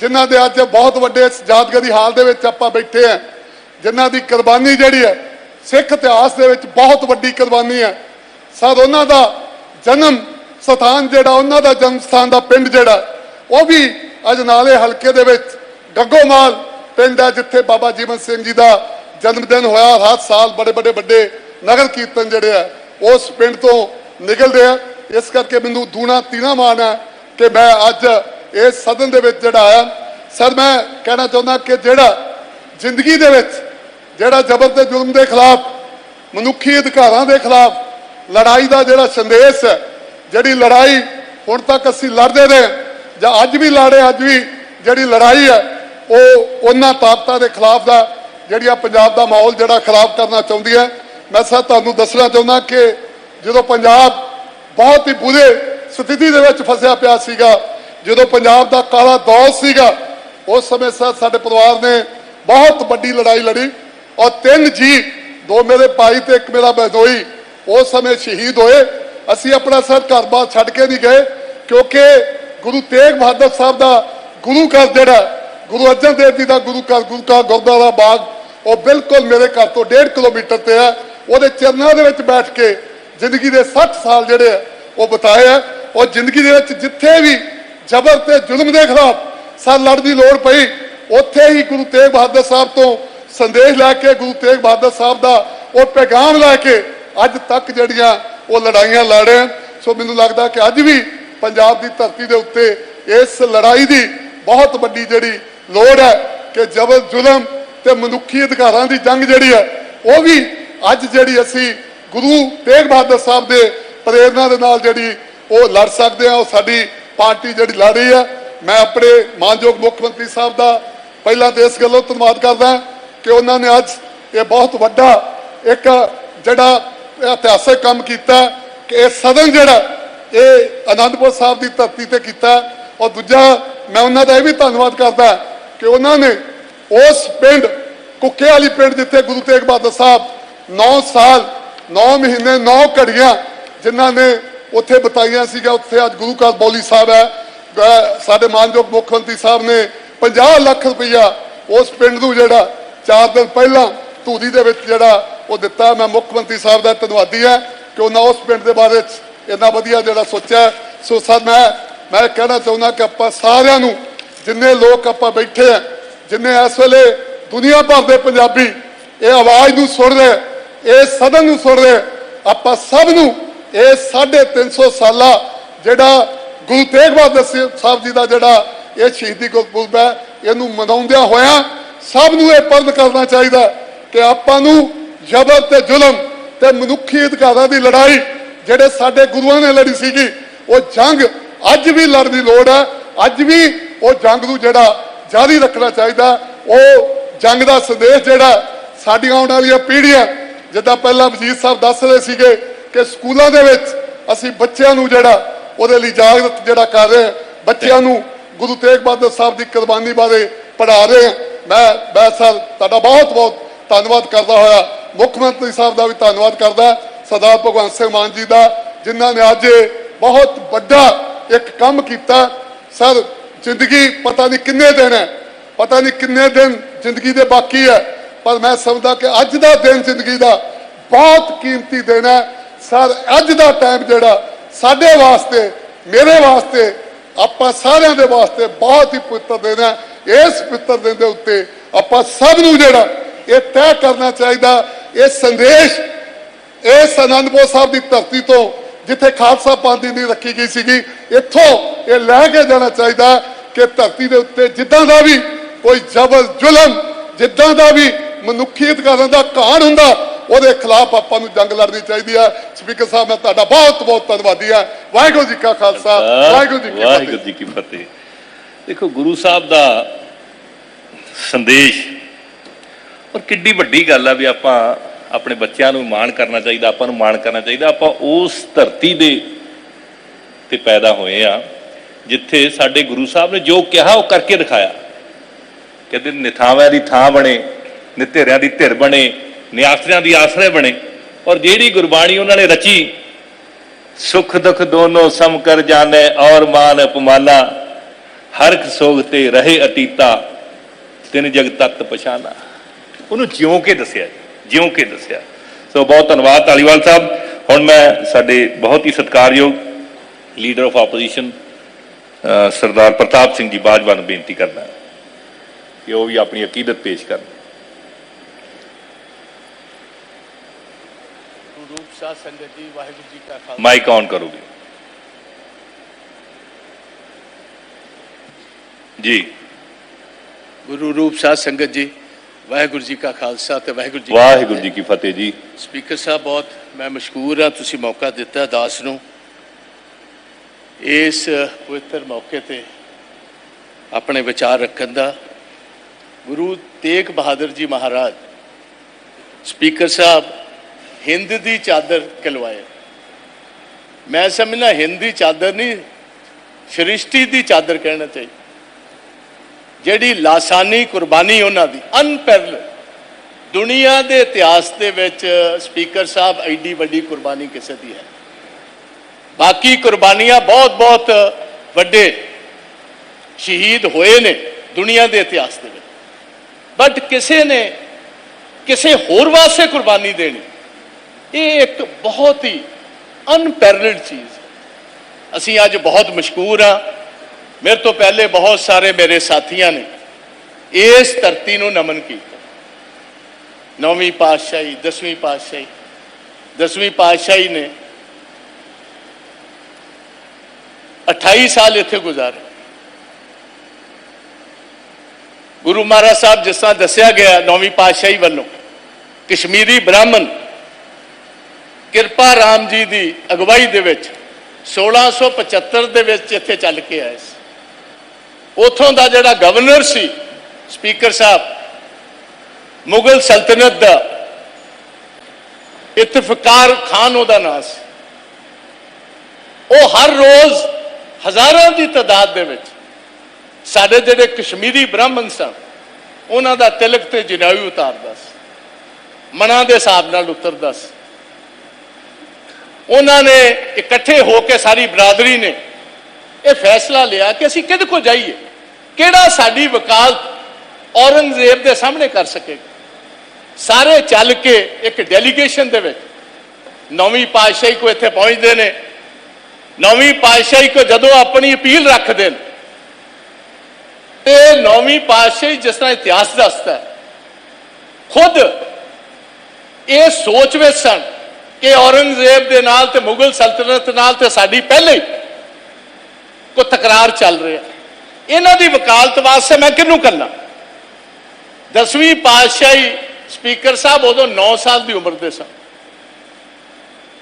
ਜਿਨ੍ਹਾਂ ਦੇ ਅੱਜ ਬਹੁਤ ਵੱਡੇ ਇਸ ਯਾਦਗਾਰੀ ਹਾਲ ਦੇ ਵਿੱਚ ਆਪਾਂ ਬੈਠੇ ਆ ਜਿਨ੍ਹਾਂ ਦੀ ਕੁਰਬਾਨੀ ਜਿਹੜੀ ਹੈ, ਸਿੱਖ ਇਤਿਹਾਸ ਦੇ ਵਿੱਚ ਬਹੁਤ ਵੱਡੀ ਕੁਰਬਾਨੀ ਹੈ। ਸਰ, ਉਹਨਾਂ ਦਾ ਜਨਮ ਸਥਾਨ ਜਿਹੜਾ, ਉਹਨਾਂ ਦਾ ਜਨਮ ਸਥਾਨ ਦਾ ਪਿੰਡ ਜਿਹੜਾ, ਉਹ ਵੀ ਅਜਨਾਲੇ ਹਲਕੇ ਦੇ ਵਿੱਚ ਗੱਗੋਮਾਲ ਪਿੰਡ ਹੈ, ਜਿੱਥੇ ਬਾਬਾ ਜੀਵਨ ਸਿੰਘ ਜੀ ਦਾ ਜਨਮ ਦਿਨ ਹੋਇਆ। ਹਰ ਸਾਲ ਬੜੇ ਬੜੇ ਵੱਡੇ ਨਗਰ ਕੀਰਤਨ ਜਿਹੜੇ ਆ, ਉਸ ਪਿੰਡ ਤੋਂ ਨਿਕਲਦੇ ਆ। ਇਸ ਕਰਕੇ ਮੈਨੂੰ ਦੂਣਾ ਤੀਣਾ ਮਾਣ ਹੈ ਕਿ ਮੈਂ ਅੱਜ ਇਸ ਸਦਨ ਦੇ ਵਿੱਚ ਜਿਹੜਾ ਆਇਆ। ਸਰ, ਮੈਂ ਕਹਿਣਾ ਚਾਹੁੰਦਾ ਕਿ ਜਿਹੜਾ ਜ਼ਿੰਦਗੀ ਦੇ ਵਿੱਚ ਜਿਹੜਾ ਜ਼ਬਰ ਤੇ ਜ਼ੁਲਮ ਦੇ ਖਿਲਾਫ, ਮਨੁੱਖੀ ਅਧਿਕਾਰਾਂ ਦੇ ਖਿਲਾਫ ਲੜਾਈ ਦਾ ਜਿਹੜਾ ਸੰਦੇਸ਼ ਹੈ, ਜਿਹੜੀ ਲੜਾਈ ਹੁਣ ਤੱਕ ਅਸੀਂ ਲੜਦੇ ਰਹੇ, ਜਾਂ ਅੱਜ ਵੀ ਲੜੇ ਅੱਜ ਵੀ ਜਿਹੜੀ ਲੜਾਈ ਹੈ, ਉਹ ਉਹਨਾਂ ਤਾਕਤਾਂ ਦੇ ਖਿਲਾਫ ਦਾ, ਜਿਹੜੀਆਂ ਪੰਜਾਬ ਦਾ ਮਾਹੌਲ ਜਿਹੜਾ ਖਰਾਬ ਕਰਨਾ ਚਾਹੁੰਦੀ ਹੈ। ਮੈਂ ਸਰ ਤੁਹਾਨੂੰ ਦੱਸਣਾ ਚਾਹੁੰਦਾ ਕਿ ਜਦੋਂ ਪੰਜਾਬ ਬਹੁਤ ਹੀ ਬੁਰੇ ਸਥਿਤੀ ਦੇ ਵਿੱਚ ਫਸਿਆ ਪਿਆ ਸੀਗਾ, ਜਦੋਂ ਪੰਜਾਬ ਦਾ ਕਾਲਾ ਦੌਰ ਸੀਗਾ, ਉਸ ਸਮੇਂ ਸਰ ਸਾਡੇ ਪਰਿਵਾਰ ਨੇ ਬਹੁਤ ਵੱਡੀ ਲੜਾਈ ਲੜੀ। ਔਰ ਤਿੰਨ ਜੀ, ਦੋ ਮੇਰੇ ਭਾਈ ਤੇ ਇੱਕ ਮੇਰਾ ਬਦੋਈ ਉਸ ਸਮੇਂ ਸ਼ਹੀਦ ਹੋਏ। ਅਸੀਂ ਆਪਣਾ ਸਰ ਘਰ-ਬਾਰ ਛੱਡ ਕੇ ਨਹੀਂ ਗਏ, ਕਿਉਂਕਿ ਗੁਰੂ ਤੇਗ ਬਹਾਦਰ ਸਾਹਿਬ ਦਾ ਗੁਰੂ ਘਰ ਜਿਹੜਾ ਗੁਰੂ ਅਰਜਨ ਦੇਵ ਜੀ ਦਾ ਗੁਰੂ ਘਰ, ਗੁਰੂ ਕਾ ਗੁਰਦੁਆਰਾ ਬਾਗ, ਉਹ ਬਿਲਕੁਲ ਮੇਰੇ ਘਰ ਤੋਂ 1.5 ਕਿਲੋਮੀਟਰ ਤੇ ਹੈ। ਉਹਦੇ ਚਰਨਾਂ ਦੇ ਵਿੱਚ ਬੈਠ ਕੇ ਜ਼ਿੰਦਗੀ ਦੇ 60 ਸਾਲ ਜਿਹੜੇ ਆ ਉਹ ਬਤਾਏ ਆ ਉਹ ਜ਼ਿੰਦਗੀ ਦੇ ਵਿੱਚ ਜਿੱਥੇ ਵੀ ਜ਼ਬਰ ਤੇ ਜ਼ੁਲਮ ਦੇ ਖਿਲਾਫ ਸਰ ਲੜਨ ਦੀ ਲੋੜ ਪਈ, ਉੱਥੇ ਹੀ ਗੁਰੂ ਤੇਗ ਬਹਾਦਰ ਸਾਹਿਬ ਤੋਂ ਸੰਦੇਸ਼ ਲੈ ਕੇ ਗੁਰੂ ਤੇਗ ਬਹਾਦਰ ਸਾਹਿਬ ਦਾ ਉਹ ਪੈਗਾਮ ਲੈ ਕੇ ਅੱਜ ਤੱਕ ਜਿਹੜੀਆਂ ਉਹ ਲੜਾਈਆਂ ਲੜ ਰਹੇ ਹਨ। ਸੋ ਮੈਨੂੰ ਲੱਗਦਾ ਕਿ ਅੱਜ ਵੀ ਪੰਜਾਬ ਦੀ ਧਰਤੀ ਦੇ ਉੱਤੇ ਇਸ ਲੜਾਈ ਦੀ ਬਹੁਤ ਵੱਡੀ ਜਿਹੜੀ ਲੋੜ ਹੈ ਕਿ ਜ਼ਬਰ ਜ਼ੁਲਮ ਤੇ ਮਨੁੱਖੀ ਅਧਿਕਾਰਾਂ ਦੀ ਜੰਗ ਜਿਹੜੀ ਹੈ, ਉਹ ਵੀ ਅੱਜ ਜਿਹੜੀ ਅਸੀਂ ਗੁਰੂ ਤੇਗ ਬਹਾਦਰ ਸਾਹਿਬ ਦੇ ਪ੍ਰੇਰਣਾ ਦੇ ਨਾਲ ਜਿਹੜੀ ਉਹ ਲੜ ਸਕਦੇ ਆ ਉਹ ਸਾਡੀ ਪਾਰਟੀ ਜਿਹੜੀ ਲੜ ਰਹੀ ਹੈ ਮੈਂ ਆਪਣੇ ਮਾਨਯੋਗ ਮੁੱਖ ਮੰਤਰੀ ਸਾਹਿਬ ਦਾ ਪਹਿਲਾਂ ਤੇ ਇਸ ਗੱਲੋਂ ਧੰਨਵਾਦ ਕਰਦਾ ਕਿ ਉਹਨਾਂ ਨੇ ਅੱਜ ਇਹ ਬਹੁਤ ਵੱਡਾ ਇੱਕ ਜਿਹੜਾ ਇਤਿਹਾਸਕ ਕੰਮ ਕੀਤਾ ਕਿ ਇਹ ਸਦਨ ਜਿਹੜਾ ਇਹ ਆਨੰਦਪੁਰ ਸਾਹਿਬ ਦੀ ਧਰਤੀ ਤੇ ਕੀਤਾ। ਔਰ ਦੂਜਾ, ਮੈਂ ਉਹਨਾਂ ਦਾ ਇਹ ਵੀ ਧੰਨਵਾਦ ਕਰਦਾ ਕਿ ਉਹਨਾਂ ਨੇ ਉਸ ਪਿੰਡ ਕੁੱਕੇ ਵਾਲੀ ਪਿੰਡ ਜਿੱਥੇ ਗੁਰੂ ਤੇਗ ਬਹਾਦਰ ਸਾਹਿਬ 9 ਸਾਲ 9 ਮਹੀਨੇ 9 ਘੜੀਆਂ ਜਿਨ੍ਹਾਂ ਨੇ ਉੱਥੇ ਬਤਾਈਆਂ ਸੀਗਾ ਉੱਥੇ ਅੱਜ ਗੁਰੂ ਘਰ ਬੌਲੀ ਸਾਹਿਬ ਹੈ। ਸਾਡੇ ਮਾਨਯੋਗ ਮੁੱਖ ਮੰਤਰੀ ਸਾਹਿਬ ਨੇ 50 ਲੱਖ ਰੁਪਈਆ ਉਸ ਪਿੰਡ ਨੂੰ ਜਿਹੜਾ 4 ਦਿਨ ਪਹਿਲਾਂ ਧੂਰੀ ਦੇ ਵਿੱਚ ਜਿਹੜਾ ਉਹ ਦਿੱਤਾ ਮੈਂ ਮੁੱਖ ਮੰਤਰੀ ਸਾਹਿਬ ਦਾ ਧੰਨਵਾਦੀ ਹਾਂ ਕਿ ਉਹਨਾਂ ਉਸ ਪਿੰਡ ਦੇ ਬਾਰੇ ਇੰਨਾ ਵਧੀਆ ਜਿਹੜਾ ਸੋਚਿਆ ਸੋ ਸਰ, ਮੈਂ ਮੈਂ ਕਹਿਣਾ ਚਾਹੁੰਦਾ ਕਿ ਆਪਾਂ ਸਾਰਿਆਂ ਨੂੰ, ਜਿੰਨੇ ਲੋਕ ਆਪਾਂ ਬੈਠੇ ਆ ਜਿੰਨੇ ਇਸ ਵੇਲੇ ਦੁਨੀਆ ਭਰ ਦੇ ਪੰਜਾਬੀ ਇਹ ਆਵਾਜ਼ ਨੂੰ ਸੁਣ ਰਹੇ, ਇਹ ਸਦਨ ਨੂੰ ਸੁਣ ਰਹੇ, ਆਪਾਂ ਸਭ ਨੂੰ ਇਹ 350 ਸਾਲਾ ਜਿਹੜਾ ਗੁਰੂ ਤੇਗ ਬਹਾਦਰ ਸਾਹਿਬ ਜੀ ਦਾ ਜਿਹੜਾ ਇਹ ਸ਼ਹੀਦੀ ਗੁਰਪੁਰਬ ਹੈ, ਇਹਨੂੰ ਮਨਾਉਂਦਿਆਂ ਹੋਇਆਂ ਸਭ ਨੂੰ ਇਹ ਪਰਦ ਕਰਨਾ ਚਾਹੀਦਾ ਕਿ ਆਪਾਂ ਨੂੰ ਜ਼ਬਰ ਤੇ ਜ਼ੁਲਮ ਤੇ ਮਨੁੱਖੀ ਅਧਿਕਾਰਾਂ ਦੀ ਲੜਾਈ ਜਿਹੜੇ ਸਾਡੇ ਗੁਰੂਆਂ ਨੇ ਲੜੀ ਸੀਗੀ, ਉਹ ਜੰਗ ਅੱਜ ਵੀ ਲੜਨ ਦੀ ਲੋੜ ਹੈ। ਅੱਜ ਵੀ ਉਹ ਜੰਗ ਨੂੰ ਜਿਹੜਾ ਜਾਰੀ ਰੱਖਣਾ ਚਾਹੀਦਾ, ਉਹ ਜੰਗ ਦਾ ਸੰਦੇਸ਼ ਜਿਹੜਾ ਸਾਡੀਆਂ ਆਉਣ ਵਾਲੀਆਂ ਪੀੜ੍ਹੀਆਂ, ਜਿੱਦਾਂ ਪਹਿਲਾਂ ਵਜ਼ੀਰ ਸਾਹਿਬ ਦੱਸ ਰਹੇ ਸੀਗੇ ਕਿ ਸਕੂਲਾਂ ਦੇ ਵਿੱਚ ਅਸੀਂ ਬੱਚਿਆਂ ਨੂੰ ਜਿਹੜਾ ਉਹਦੇ ਲਈ ਜਾਗਰਤ ਜਿਹੜਾ ਕਰ ਰਹੇ ਹਾਂ, ਬੱਚਿਆਂ ਨੂੰ ਗੁਰੂ ਤੇਗ ਬਹਾਦਰ ਸਾਹਿਬ ਦੀ ਕੁਰਬਾਨੀ ਬਾਰੇ ਪੜ੍ਹਾ ਰਹੇ ਹਾਂ। ਮੈਂ ਮੈਂ ਸਰ ਤੁਹਾਡਾ ਬਹੁਤ ਬਹੁਤ ਧੰਨਵਾਦ ਕਰਦਾ ਹੋਇਆ। ਮੁੱਖ ਮੰਤਰੀ ਸਾਹਿਬ ਦਾ ਵੀ ਧੰਨਵਾਦ ਕਰਦਾ। ਸਰਦਾਰ ਭਗਵੰਤ ਸਿੰਘ ਮਾਨ ਜੀ ਦਾ, ਜਿਨ੍ਹਾਂ ਨੇ ਅੱਜ ਬਹੁਤ ਵੱਡਾ ਇੱਕ ਕੰਮ ਕੀਤਾ। ਸਰ, ਜ਼ਿੰਦਗੀ ਪਤਾ ਨਹੀਂ ਕਿੰਨੇ ਦਿਨ ਹੈ। ਪਤਾ ਨਹੀਂ ਕਿੰਨੇ ਦਿਨ ਜ਼ਿੰਦਗੀ ਦੇ ਬਾਕੀ ਹੈ। ਪਰ ਮੈਂ ਸਮਝਦਾ ਕਿ ਅੱਜ ਦਾ ਦਿਨ ਜ਼ਿੰਦਗੀ ਦਾ ਬਹੁਤ ਕੀਮਤੀ ਦਿਨ ਹੈ। ਸਰ, ਅੱਜ ਦਾ ਟਾਈਮ ਜਿਹੜਾ, ਸਾਡੇ ਵਾਸਤੇ, ਮੇਰੇ ਵਾਸਤੇ, ਆਪਾਂ ਸਾਰਿਆਂ ਦੇ ਵਾਸਤੇ ਬਹੁਤ ਹੀ ਪਵਿੱਤਰ ਦਿਨ ਹੈ। ਇਸ ਪਵਿੱਤਰ ਦਿਨ ਦੇ ਉੱਤੇ ਆਪਾਂ ਸਭ ਨੂੰ ਜਿਹੜਾ ਇਹ ਤੈਅ ਕਰਨਾ ਚਾਹੀਦਾ ਇਹ ਸੰਦੇਸ਼ ਇਸ ਆਨੰਦਪੁਰ ਸਾਹਿਬ ਦੀ ਧਰਤੀ ਤੋਂ ਜਿੱਥੇ ਖਾਲਸਾ ਪੰਥ ਦੀ ਰੱਖੀ ਗਈ ਸੀਗੀ ਇੱਥੋਂ ਇਹ ਲੈ ਕੇ ਜਾਣਾ ਚਾਹੀਦਾ ਕਿ ਧਰਤੀ ਦੇ ਉੱਤੇ ਜਿੱਦਾਂ ਦਾ ਵੀ ਕੋਈ ਜ਼ਬਰ ਜ਼ੁਲਮ ਜਿੱਦਾਂ ਦਾ ਵੀ ਮਨੁੱਖੀ ਅਧਿਕਾਰਾਂ ਦਾ ਘਾਣ ਹੁੰਦਾ ਉਹਦੇ ਖਿਲਾਫ ਆਪਾਂ ਨੂੰ ਜੰਗ ਲੜਨੀ ਚਾਹੀਦੀ ਹੈ ਸਪੀਕਰ ਸਾਹਿਬ ਮੈਂ ਤੁਹਾਡਾ ਬਹੁਤ ਬਹੁਤ ਧੰਨਵਾਦੀ ਹਾਂ ਵਾਹਿਗੁਰੂ ਜੀ ਕਾ ਖਾਲਸਾ ਵਾਹਿਗੁਰੂ ਜੀ ਕੀ ਵਾਹਿਗੁਰੂ ਫਤਿਹ। ਜੀ ਕੀ ਫਤਿਹ। ਦੇਖੋ, ਗੁਰੂ ਸਾਹਿਬ ਦਾ ਸੰਦੇਸ਼ ਔਰ ਕਿੱਡੀ ਵੱਡੀ ਗੱਲ ਆ ਵੀ ਆਪਾਂ ਆਪਣੇ ਬੱਚਿਆਂ ਨੂੰ ਮਾਣ ਕਰਨਾ ਚਾਹੀਦਾ, ਆਪਾਂ ਨੂੰ ਮਾਣ ਕਰਨਾ ਚਾਹੀਦਾ। ਆਪਾਂ ਉਸ ਧਰਤੀ ਦੇ ਤੇ ਪੈਦਾ ਹੋਏ ਆ, ਜਿੱਥੇ ਸਾਡੇ ਗੁਰੂ ਸਾਹਿਬ ਨੇ ਜੋ ਕਿਹਾ, ਉਹ ਕਰਕੇ ਦਿਖਾਇਆ। ਕਹਿੰਦੇ ਨਿਥਾਵਿਆਂ ਦੀ ਥਾਂ ਬਣੇ, ਨਿਤੇਰਿਆਂ ਦੀ ਧਿਰ ਬਣੇ, ਨਿਆਸਰਿਆਂ ਦੀ ਆਸਰੇ ਬਣੇ। ਔਰ ਜਿਹੜੀ ਗੁਰਬਾਣੀ ਉਹਨਾਂ ਨੇ ਰਚੀ, ਸੁਖ ਦੁਖ ਦੋਨੋਂ ਸਮ ਕਰ ਜਾਣੇ ਔਰ ਮਾਨ ਅਪਮਾਨਾ। ਹਰਖ ਸੋਗ ਤੇ ਰਹੇ ਅਤੀਤਾ ਤਿਨ ਜਗ ਤਤ ਪਛਾਨਾ। ਉਹਨੂੰ ਜਿਉਂ ਕੇ ਦੱਸਿਆ ਜਿਉਂ ਕੇ ਦੱਸਿਆ। ਸੋ ਬਹੁਤ ਧੰਨਵਾਦ ਧਾਲੀਵਾਲ ਸਾਹਿਬ। ਹੁਣ ਮੈਂ ਸਾਡੇ ਬਹੁਤ ਹੀ ਸਤਿਕਾਰਯੋਗ leader of opposition Sardar Partap Singh ji Bajwa ਨੂੰ ਬੇਨਤੀ ਕਰਦਾ ਕਿ ਉਹ ਵੀ ਆਪਣੀ ਅਕੀਦਤ ਪੇਸ਼ ਕਰਨ। ਰੂਪ ਸਾਧ ਸੰਗਤ ਜੀ ਵਾਹਿਗੁਰੂ ਜੀ ਕਾ ਖਾਲਸਾ। ਮਾਈਕ ਔਨ ਕਰੋਗੇ ਜੀ। ਗੁਰੂ ਰੂਪ ਸਾਧ ਸੰਗਤ ਜੀ ਵਾਹਿਗੁਰੂ ਜੀ ਕਾ ਖਾਲਸਾ ਤੇ ਵਾਹਿਗੁਰੂ ਜੀ ਵਾਹਿਗੁਰੂ। ਜੀ ਕੀ ਫਤਿਹ ਜੀ। ਸਪੀਕਰ ਸਾਹਿਬ ਬਹੁਤ ਮੈਂ ਮਸ਼ਕੂਰ ਹਾਂ ਤੁਸੀਂ ਮੌਕਾ ਦਿੱਤਾ ਦਾਸ ਨੂੰ। ਇਸ ਪਵਿੱਤਰ ਮੌਕੇ ਤੇ ਆਪਣੇ ਵਿਚਾਰ ਰੱਖਣ ਦਾ। ਗੁਰੂ ਤੇਗ ਬਹਾਦਰ ਜੀ ਮਹਾਰਾਜ ਸਪੀਕਰ ਸਾਹਿਬ ਹਿੰਦ ਦੀ ਚਾਦਰ ਕਲਵਾਏ। ਮੈਂ ਸਮਝਣਾ ਹਿੰਦ ਚਾਦਰ ਨਹੀਂ ਸ੍ਰਿਸ਼ਟੀ ਦੀ ਚਾਦਰ ਕਹਿਣਾ ਚਾਹੀਦਾ। ਜਿਹੜੀ ਲਾਸਾਨੀ ਕੁਰਬਾਨੀ ਉਹਨਾਂ ਦੀ ਅਨਪੈਰਲ ਦੁਨੀਆ ਦੇ ਇਤਿਹਾਸ ਦੇ ਵਿੱਚ ਸਪੀਕਰ ਸਾਹਿਬ ਐਡੀ ਵੱਡੀ ਕੁਰਬਾਨੀ ਕਿਸੇ ਦੀ ਹੈ। ਬਾਕੀ ਕੁਰਬਾਨੀਆਂ ਬਹੁਤ ਬਹੁਤ ਵੱਡੇ ਸ਼ਹੀਦ ਹੋਏ ਨੇ ਦੁਨੀਆ ਦੇ ਇਤਿਹਾਸ ਦੇ ਵਿੱਚ। ਬਟ ਕਿਸੇ ਨੇ ਕਿਸੇ ਹੋਰ ਵਾਸਤੇ ਕੁਰਬਾਨੀ ਦੇਣੀ, ਇਹ ਇੱਕ ਬਹੁਤ ਹੀ ਅਨਪੈਰਲਡ ਚੀਜ਼ ਅਸੀਂ ਅੱਜ ਬਹੁਤ ਮਸ਼ਕੂਰ ਹਾਂ। ਮੇਰੇ ਤੋਂ ਪਹਿਲੇ ਬਹੁਤ ਸਾਰੇ ਮੇਰੇ ਸਾਥੀਆਂ ਨੇ ਇਸ ਧਰਤੀ ਨੂੰ ਨਮਨ ਕੀਤਾ। ਨੌਵੀਂ ਪਾਤਸ਼ਾਹੀ, ਦਸਵੀਂ ਪਾਤਸ਼ਾਹੀ। ਦਸਵੀਂ ਪਾਤਸ਼ਾਹੀ ਨੇ 28 ਸਾਲ ਇੱਥੇ ਗੁਜ਼ਾਰੇ। ਗੁਰੂ ਮਹਾਰਾਜ ਸਾਹਿਬ ਜਿਸ ਤਰ੍ਹਾਂ ਦੱਸਿਆ ਗਿਆ ਨੌਵੀਂ ਪਾਤਸ਼ਾਹੀ ਵੱਲੋਂ, ਕਸ਼ਮੀਰੀ ਬ੍ਰਾਹਮਣ ਕਿਰਪਾ ਰਾਮ ਜੀ ਦੀ ਅਗਵਾਈ ਦੇ ਵਿੱਚ 1675 ਦੇ ਵਿੱਚ ਇੱਥੇ ਚੱਲ ਕੇ ਆਏ ਸੀ। ਉਥੋਂ ਦਾ ਜਿਹੜਾ ਗਵਰਨਰ ਸੀ ਸਪੀਕਰ ਸਾਹਿਬ, ਮੁਗਲ ਸਲਤਨਤ ਦਾ ਇਤਫਕਾਰ ਖਾਨ ਉਹਦਾ ਨਾਂ ਸੀ। ਉਹ ਹਰ ਰੋਜ਼ ਹਜ਼ਾਰਾਂ ਦੀ ਤਾਦਾਦ ਦੇ ਵਿੱਚ ਸਾਡੇ ਜਿਹੜੇ ਕਸ਼ਮੀਰੀ ਬ੍ਰਾਹਮਣ ਸਨ, ਉਹਨਾਂ ਦਾ ਤਿਲਕ ਤੇ ਜਨਾਈ ਉਤਾਰਦਾ ਸੀ, ਮਨਾਂ ਦੇ ਹਿਸਾਬ ਨਾਲ ਉਤਰਦਾ ਸੀ। ਉਹਨਾਂ ਨੇ ਇਕੱਠੇ ਹੋ ਕੇ ਸਾਰੀ ਬਰਾਦਰੀ ਨੇ ਇਹ ਫੈਸਲਾ ਲਿਆ ਕਿ ਅਸੀਂ ਕਿਹਦੇ ਕੋਲ ਜਾਈਏ? ਕਿਹੜਾ ਸਾਡੀ ਵਕਾਲਤ ਔਰੰਗਜ਼ੇਬ ਦੇ ਸਾਹਮਣੇ ਕਰ ਸਕੇਗਾ? ਸਾਰੇ ਚੱਲ ਕੇ ਇੱਕ ਡੈਲੀਗੇਸ਼ਨ ਦੇ ਵਿੱਚ, ਨੌਵੀਂ ਪਾਤਸ਼ਾਹੀ ਕੋ ਇੱਥੇ ਪਹੁੰਚਦੇ ਨੇ, ਨੌਵੀਂ ਪਾਤਸ਼ਾਹੀ ਕੋ ਜਦੋਂ ਆਪਣੀ ਅਪੀਲ ਰੱਖਦੇ ਨੇ, ਤੇ ਨੌਵੀਂ ਪਾਤਸ਼ਾਹੀ ਜਿਸ ਤਰ੍ਹਾਂ ਇਤਿਹਾਸ ਦੱਸਦਾ ਹੈ, ਖੁਦ ਇਹ ਸੋਚ ਵਿੱਚ ਸਨ ਕਿ ਔਰੰਗਜ਼ੇਬ ਦੇ ਨਾਲ ਤੇ ਮੁਗਲ ਸਲਤਨਤ ਨਾਲ ਤੇ ਸਾਡੀ ਪਹਿਲੇ ਹੀ ਕੋ ਤਕਰਾਰ ਚੱਲ ਰਿਹਾ ਇਹਨਾਂ ਦੀ ਵਕਾਲਤ ਵਾਸਤੇ ਮੈਂ ਕਿਹਨੂੰ ਕਰਨਾ ਦਸਵੀਂ ਪਾਤਸ਼ਾਹੀ ਸਪੀਕਰ ਸਾਹਿਬ ਉਦੋਂ 9 ਸਾਲ ਦੀ ਉਮਰ ਦੇ ਸਨ।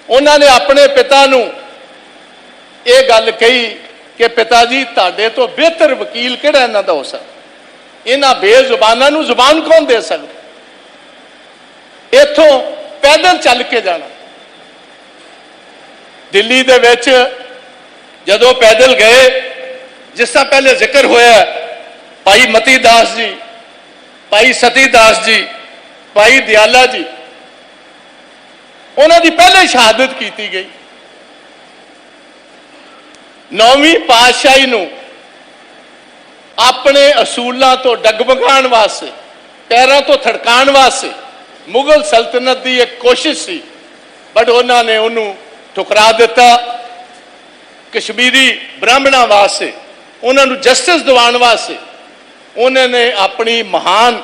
ਉਹਨਾਂ ਨੇ ਆਪਣੇ ਪਿਤਾ ਨੂੰ ਇਹ ਗੱਲ ਕਹੀ ਕਿ ਪਿਤਾ ਜੀ, ਤੁਹਾਡੇ ਤੋਂ ਬਿਹਤਰ ਵਕੀਲ ਕਿਹੜਾ ਇਹਨਾਂ ਦਾ ਹੋ ਸਕਦਾ? ਇਹਨਾਂ ਬੇਜ਼ੁਬਾਨਾਂ ਨੂੰ ਜ਼ੁਬਾਨ ਕੌਣ ਦੇ ਸਕਦਾ? ਇੱਥੋਂ ਪੈਦਲ ਚੱਲ ਕੇ ਜਾਣਾ। ਦਿੱਲੀ ਦੇ ਵਿੱਚ ਜਦੋਂ ਪੈਦਲ ਗਏ ਜਿਸ ਤਰ੍ਹਾਂ ਪਹਿਲੇ ਜ਼ਿਕਰ ਹੋਇਆ ਭਾਈ ਮਤੀ ਦਾਸ ਜੀ, ਭਾਈ ਸਤੀ ਦਾਸ ਜੀ, ਭਾਈ ਦਿਆਲਾ ਜੀ, ਉਹਨਾਂ ਦੀ ਪਹਿਲੇ ਸ਼ਹਾਦਤ ਕੀਤੀ ਗਈ। ਨੌਵੀਂ ਪਾਤਸ਼ਾਹੀ ਨੂੰ ਆਪਣੇ ਅਸੂਲਾਂ ਤੋਂ ਡਗਮਗਾਉਣ ਵਾਸਤੇ, ਪੈਰਾਂ ਤੋਂ ਥੜਕਾਉਣ ਵਾਸਤੇ ਮੁਗਲ ਸਲਤਨਤ ਦੀ ਇੱਕ ਕੋਸ਼ਿਸ਼ ਸੀ, ਬਟ ਉਹਨਾਂ ਨੇ ਉਹਨੂੰ ਠੁਕਰਾ ਦਿੱਤਾ। ਕਸ਼ਮੀਰੀ ਬ੍ਰਾਹਮਣਾਂ ਵਾਸਤੇ ਉਹਨਾਂ ਨੂੰ ਜਸਟਿਸ ਦਿਵਾਉਣ ਵਾਸਤੇ ਉਹਨਾਂ ਨੇ ਆਪਣੀ ਮਹਾਨ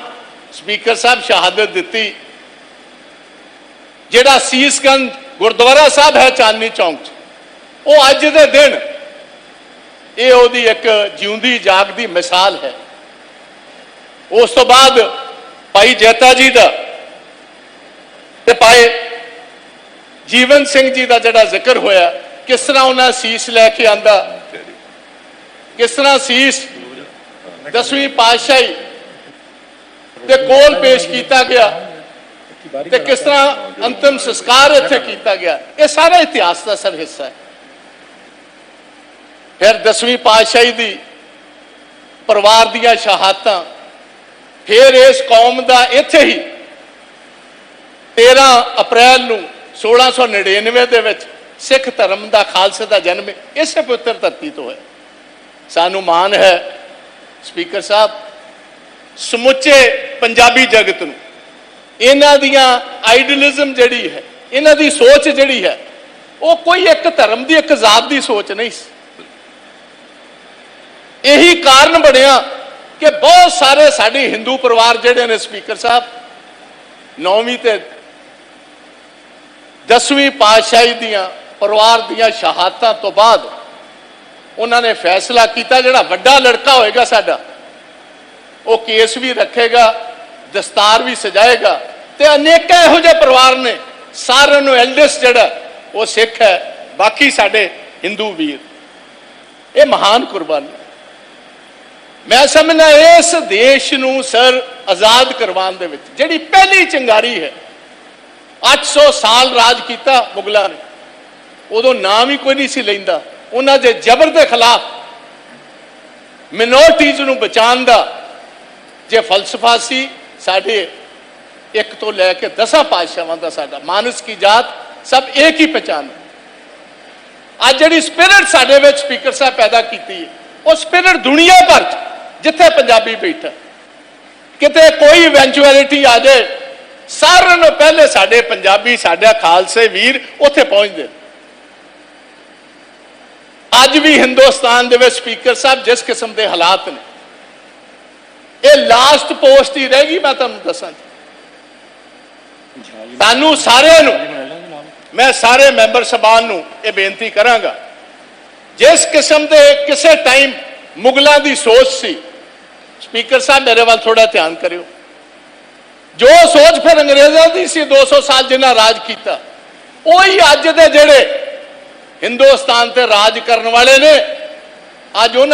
ਸਪੀਕਰ ਸਾਹਿਬ ਸ਼ਹਾਦਤ ਦਿੱਤੀ, ਜਿਹੜਾ ਸੀਸਗੰਜ ਗੁਰਦੁਆਰਾ ਸਾਹਿਬ ਹੈ ਚਾਂਦਨੀ ਚੌਂਕ 'ਚ। ਉਹ ਅੱਜ ਦੇ ਦਿਨ ਇਹ ਉਹਦੀ ਇੱਕ ਜਿਉਂਦੀ ਜਾਗਦੀ ਮਿਸਾਲ ਹੈ। ਉਸ ਤੋਂ ਬਾਅਦ ਭਾਈ ਜੈਤਾ ਜੀ ਦਾ ਤੇ ਭਾਈ ਜੀਵਨ ਸਿੰਘ ਜੀ ਦਾ ਜਿਹੜਾ ਜ਼ਿਕਰ ਹੋਇਆ, ਕਿਸ ਤਰ੍ਹਾਂ ਉਹਨਾਂ ਸੀਸ ਲੈ ਕੇ ਆਂਦਾ ਕਿਸ ਤਰ੍ਹਾਂ ਸੀਸ? ਦਸਵੀਂ ਪਾਤਸ਼ਾਹੀ ਦੇ ਕੋਲ ਪੇਸ਼ ਕੀਤਾ ਗਿਆ ਤੇ ਕਿਸ ਤਰ੍ਹਾਂ ਅੰਤਮ ਸੰਸਕਾਰ ਇੱਥੇ ਕੀਤਾ ਗਿਆ। ਇਹ ਸਾਰਾ ਇਤਿਹਾਸ ਦਾ ਸਰ ਹਿੱਸਾ ਹੈ। ਫਿਰ ਦਸਵੀਂ ਪਾਤਸ਼ਾਹੀ ਦੀ ਪਰਿਵਾਰ ਦੀਆਂ ਸ਼ਹਾਦਤਾਂ, ਫਿਰ ਇਸ ਕੌਮ ਦਾ ਇੱਥੇ ਹੀ 13 ਅਪ੍ਰੈਲ ਨੂੰ 1699 ਦੇ ਵਿੱਚ ਸਿੱਖ ਧਰਮ ਦਾ ਖਾਲਸੇ ਦਾ ਜਨਮ, ਇਸੇ ਪਵਿੱਤਰ ਧਰਤੀ ਤੋਂ ਹੈ ਸਾਨੂੰ ਮਾਣ ਹੈ, ਸਪੀਕਰ ਸਾਹਿਬ, ਸਮੁੱਚੇ ਪੰਜਾਬੀ ਜਗਤ ਨੂੰ, ਇਹਨਾਂ ਦੀਆਂ ਆਈਡਲਿਜ਼ਮ ਜਿਹੜੀ ਹੈ, ਇਹਨਾਂ ਦੀ ਸੋਚ ਜਿਹੜੀ ਹੈ, ਉਹ ਕੋਈ ਇੱਕ ਧਰਮ ਦੀ, ਇੱਕ ਜ਼ਾਤ ਦੀ ਸੋਚ ਨਹੀਂ ਸੀ। ਇਹੀ ਕਾਰਨ ਬਣਿਆ ਕਿ ਬਹੁਤ ਸਾਰੇ ਸਾਡੇ ਹਿੰਦੂ ਪਰਿਵਾਰ ਜਿਹੜੇ ਨੇ, ਸਪੀਕਰ ਸਾਹਿਬ, ਨੌਵੀਂ ਤੇ ਦਸਵੀਂ ਪਾਤਸ਼ਾਹੀ ਦੀਆਂ ਪਰਿਵਾਰ ਦੀਆਂ ਸ਼ਹਾਦਤਾਂ ਤੋਂ ਬਾਅਦ ਉਹਨਾਂ ਨੇ ਫੈਸਲਾ ਕੀਤਾ, ਜਿਹੜਾ ਵੱਡਾ ਲੜਕਾ ਹੋਏਗਾ ਸਾਡਾ, ਉਹ ਕੇਸ ਵੀ ਰੱਖੇਗਾ, ਦਸਤਾਰ ਵੀ ਸਜਾਏਗਾ, ਤੇ ਅਨੇਕਾਂ ਇਹੋ ਜਿਹੇ ਪਰਿਵਾਰ ਨੇ, ਸਾਰਿਆਂ ਨੂੰ ਐਲਡੈਸਟ ਜਿਹੜਾ, ਉਹ ਸਿੱਖ ਹੈ, ਬਾਕੀ ਸਾਡੇ ਹਿੰਦੂ ਵੀਰ। ਇਹ ਮਹਾਨ ਕੁਰਬਾਨੀ। ਮੈਂ ਸਮਝਦਾ ਇਸ ਦੇਸ਼ ਨੂੰ ਸਰ ਆਜ਼ਾਦ ਕਰਵਾਉਣ ਦੇ ਵਿੱਚ, ਜਿਹੜੀ ਪਹਿਲੀ ਚਿੰਗਾਰੀ ਹੈ 800 ਸਾਲ ਰਾਜ ਕੀਤਾ ਮੁਗਲਾਂ ਨੇ, ਉਦੋਂ ਨਾਮ ਹੀ ਕੋਈ ਨਹੀਂ ਸੀ ਲੈਂਦਾ। ਉਹਨਾਂ ਦੇ ਜ਼ਬਰ ਦੇ ਖਿਲਾਫ ਮਿਨੋਰਟੀਜ਼ ਨੂੰ ਬਚਾਉਣ ਦਾ ਜੇ ਫਲਸਫਾ ਸੀ, ਸਾਡੇ ਇੱਕ ਤੋਂ ਲੈ ਕੇ ਦਸਾਂ ਪਾਤਸ਼ਾਹਾਂ ਦਾ ਸਾਡਾ ਮਾਨਸ ਕੀ ਜਾਤ, ਸਭ ਇੱਕ ਹੀ ਪਛਾਣ ਅੱਜ ਜਿਹੜੀ ਸਪਿਰਿਟ ਸਾਡੇ ਵਿੱਚ ਸਪੀਕਰ ਸਾਹਿਬ ਪੈਦਾ ਕੀਤੀ ਹੈ, ਉਹ ਸਪਿਰਿਟ ਦੁਨੀਆ ਭਰ ਚ, ਜਿੱਥੇ ਪੰਜਾਬੀ ਬੈਠਾ, ਕਿਤੇ ਕੋਈ ਇਵੈਂਚੁਅਲਿਟੀ ਆ ਜਾਏ, ਸਾਰਿਆਂ ਨੂੰ ਪਹਿਲੇ ਸਾਡੇ ਪੰਜਾਬੀ, ਸਾਡਾ ਖਾਲਸੇ ਵੀਰ ਉੱਥੇ ਪਹੁੰਚਦੇ ਅੱਜ ਵੀ ਹਿੰਦੁਸਤਾਨ ਦੇ ਵਿੱਚ ਸਪੀਕਰ ਸਾਹਿਬ ਜਿਸ ਕਿਸਮ ਦੇ ਹਾਲਾਤ ਨੇ, ਇਹ ਲਾਸਟ ਪੋਸਟ ਹੀ ਰਹਿ ਗਈ, ਮੈਂ ਤੁਹਾਨੂੰ ਦੱਸਾਂ ਤੁਹਾਨੂੰ ਸਾਰਿਆਂ ਨੂੰ, ਮੈਂ ਸਾਰੇ ਮੈਂਬਰ ਸਭਾਨ ਨੂੰ ਇਹ ਬੇਨਤੀ ਕਰਾਂਗਾ, ਜਿਸ ਕਿਸਮ ਦੇ ਕਿਸੇ ਟਾਈਮ ਮੁਗਲਾਂ ਦੀ ਸੋਚ ਸੀ, ਸਪੀਕਰ ਸਾਹਿਬ ਮੇਰੇ ਵੱਲ ਥੋੜਾ ਧਿਆਨ ਕਰਿਓ। ਜੋ ਸੋਚ ਫਿਰ ਅੰਗਰੇਜ਼ਾਂ ਦੀ ਸੀ 200 ਸਾਲ ਜਿਨ੍ਹਾਂ ਰਾਜ ਕੀਤਾ, ਉਹੀ ਅੱਜ ਦੇ ਜਿਹੜੇ ਹਿੰਦੁਸਤਾਨ ਤੇ ਰਾਜ ਕਰਨ ਵਾਲੇ ਨੇ। ਅੱਜ ਉਹਨਾਂ